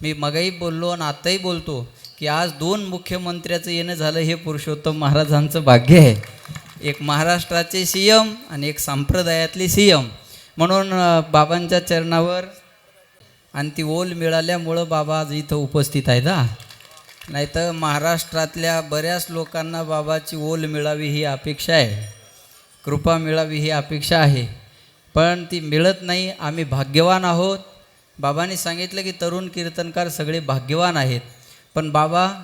मी मगाही बोललो आणि आत्ताही बोलतो की आज दोन मुख्यमंत्र्याचं येणं झालं हे पुरुषोत्तम महाराजांचं भाग्य आहे. एक महाराष्ट्राचे सी एम आणि एक संप्रदायातले सी एम म्हणून बाबांच्या चरणावर आणि ती ओल मिळाल्यामुळं बाबा आज इथं उपस्थित आहेत हा. नाही तर महाराष्ट्रातल्या बऱ्याच लोकांना बाबाची ओल मिळावी ही अपेक्षा आहे. कृपा मिळावी ही अपेक्षा आहे. पण ती मिळत नाही. आम्ही भाग्यवान आहोत. बाबांनी सांगितलं की तरुण कीर्तनकार सगळे भाग्यवान आहेत. पण बाबा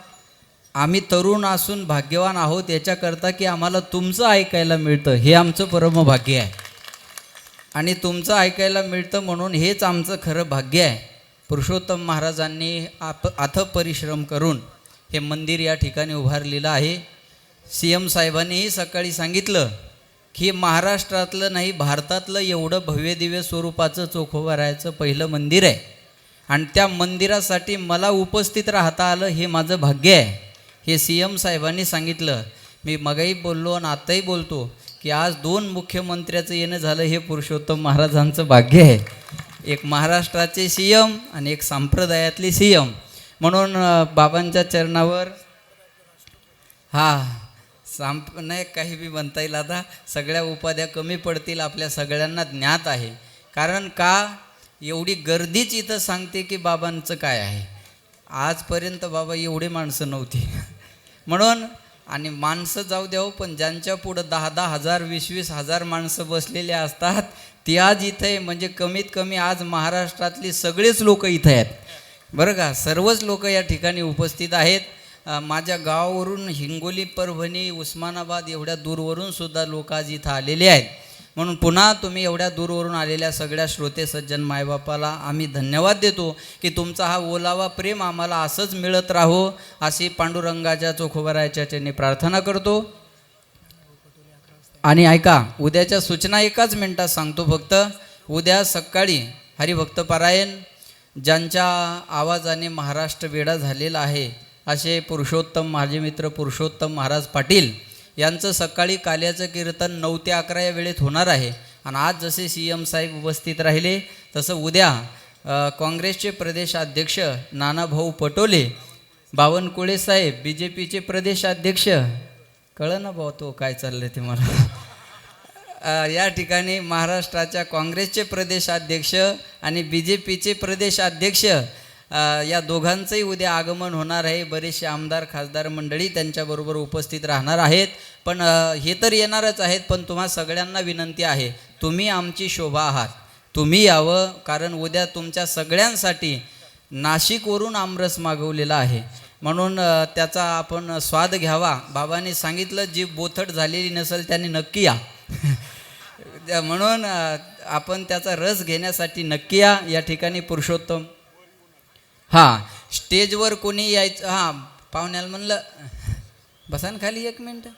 आम्ही तरुण असून भाग्यवान आहोत याच्याकरता की आम्हाला तुमचं ऐकायला मिळतं हे आमचं परमभाग्य आहे. आणि तुमचं ऐकायला मिळतं म्हणून हेच आमचं खरं भाग्य आहे. पुरुषोत्तम महाराजांनी आप अथ परिश्रम करून हे मंदिर या ठिकाणी उभारलेलं आहे. सी एम साहेबांनीही सकाळी सांगितलं हे महाराष्ट्रातलं नाही भारतातलं एवढं भव्य दिव्य स्वरूपाचं चोखोबारायचं पहिलं मंदिर आहे. आणि त्या मंदिरासाठी मला उपस्थित राहता आलं हे माझं भाग्य आहे. हे सी एम साहेबांनी सांगितलं. मी मगाही बोललो आणि आताही बोलतो की आज दोन मुख्यमंत्र्याचं येणं झालं हे पुरुषोत्तम महाराजांचं भाग्य आहे. एक महाराष्ट्राचे सी एम आणि एक संप्रदायातले सी एम. म्हणून बाबांच्या चरणावर हां सांप नाही काही बी म्हणता येईल. आता सगळ्या उपाध्या कमी पडतील आपल्या सगळ्यांना ज्ञात आहे. कारण का? एवढी गर्दीच इथं सांगते की बाबांचं काय आहे. आजपर्यंत बाबा एवढी माणसं नव्हती. म्हणून आणि माणसं जाऊ द्यावं पण ज्यांच्या पुढं दहा दहा हजार वीस वीस हजार माणसं बसलेली असतात ती आज इथं आहे. म्हणजे कमीत कमी आज महाराष्ट्रातली सगळेच लोक इथं आहेत. बरं का? सर्वच लोक या ठिकाणी उपस्थित आहेत. माझ्या गावावरून हिंगोली परभणी उस्मानाबाद एवढ्या दूरवरून सुद्धा लोक आज इथं आलेले आहेत. म्हणून पुन्हा तुम्ही एवढ्या दूरवरून आलेल्या सगळ्या श्रोते सज्जन मायबापाला आम्ही धन्यवाद देतो की तुमचा हा ओलावा प्रेम आम्हाला असंच मिळत राहो अशी पांडुरंगाच्या चोखोबराच्या त्यांनी प्रार्थना करतो. आणि ऐका उद्याच्या सूचना एकाच मिनटात सांगतो फक्त. उद्या सकाळी हरिभक्त परायण ज्यांच्या आवाजाने महाराष्ट्र वेडा झालेला आहे असे पुरुषोत्तम माझे मित्र पुरुषोत्तम महाराज पाटील यांचं सकाळी काल्याचं कीर्तन नऊ ते अकरा या वेळेत होणार आहे. आणि आज जसे सी एम साहेब उपस्थित राहिले तसं उद्या काँग्रेसचे प्रदेशाध्यक्ष नानाभाऊ पटोले बावनकुळे साहेब बी जे पीचे प्रदेशाध्यक्ष कळलं ना भाऊ तो काय चाललंय ते मला? या ठिकाणी महाराष्ट्राच्या काँग्रेसचे प्रदेशाध्यक्ष आणि बी जे पीचे प्रदेशाध्यक्ष या दोघांचंही उद्या आगमन होणार आहे. बरेचसे आमदार खासदार मंडळी त्यांच्याबरोबर उपस्थित राहणार आहेत. पण हे तर येणारच आहेत पण तुम्हा सगळ्यांना विनंती आहे तुम्ही आमची शोभा आहात. तुम्ही यावं कारण उद्या तुमच्या सगळ्यांसाठी नाशिकवरून आमरस मागवलेला आहे. म्हणून त्याचा आपण स्वाद घ्यावा. बाबांनी सांगितलं जी बोथट झालेली नसेल त्याने नक्की या. म्हणून आपण त्याचा रस घेण्यासाठी नक्की या. या ठिकाणी पुरुषोत्तम. हां स्टेजवर कोणी यायचं हां पाहुण्याला म्हणलं बसा ना खाली एक मिनटं.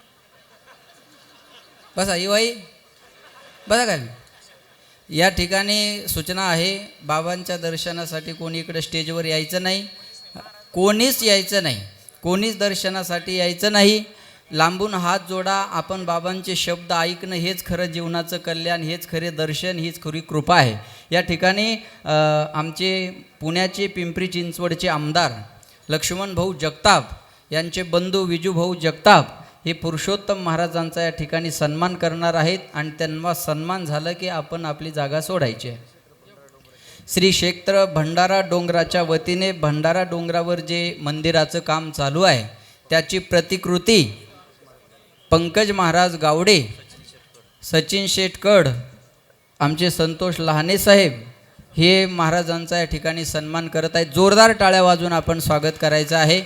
बसा युवाई बसा खाली. या ठिकाणी सूचना आहे बाबांच्या दर्शनासाठी कोणी इकडे स्टेजवर यायचं नाही कोणीच यायचं नाही कोणीच दर्शनासाठी यायचं नाही. लांबून हात जोडा आपण बाबांचे शब्द ऐकणं हेच खरं जीवनाचं कल्याण हेच खरे दर्शन हीच खरी कृपा आहे. या ठिकाणी आमचे पुण्याचे पिंपरी चिंचवडचे आमदार लक्ष्मण भाऊ जगताप यांचे बंधू विजूभाऊ जगताप हे पुरुषोत्तम महाराजांचा या ठिकाणी सन्मान करणार आहेत आणि त्यांना सन्मान झालं की आपण आपली जागा सोडायची. आहे श्री क्षेत्र भंडारा डोंगराच्या वतीने भंडारा डोंगरावर जे मंदिराचं काम चालू आहे त्याची प्रतिकृती पंकज महाराज गावडे सचिन शेटकड आमचे संतोष लहाने साहेब हे महाराजांचा या ठिकाणी सन्मान करत आहेत. जोरदार टाळ्या वाजून आपण स्वागत करायचं आहे.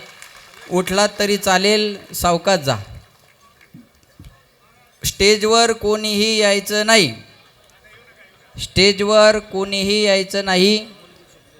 उठलात तरी चालेल सावकात जा. स्टेजवर कोणीही यायचं नाही. स्टेजवर कोणीही यायचं नाही.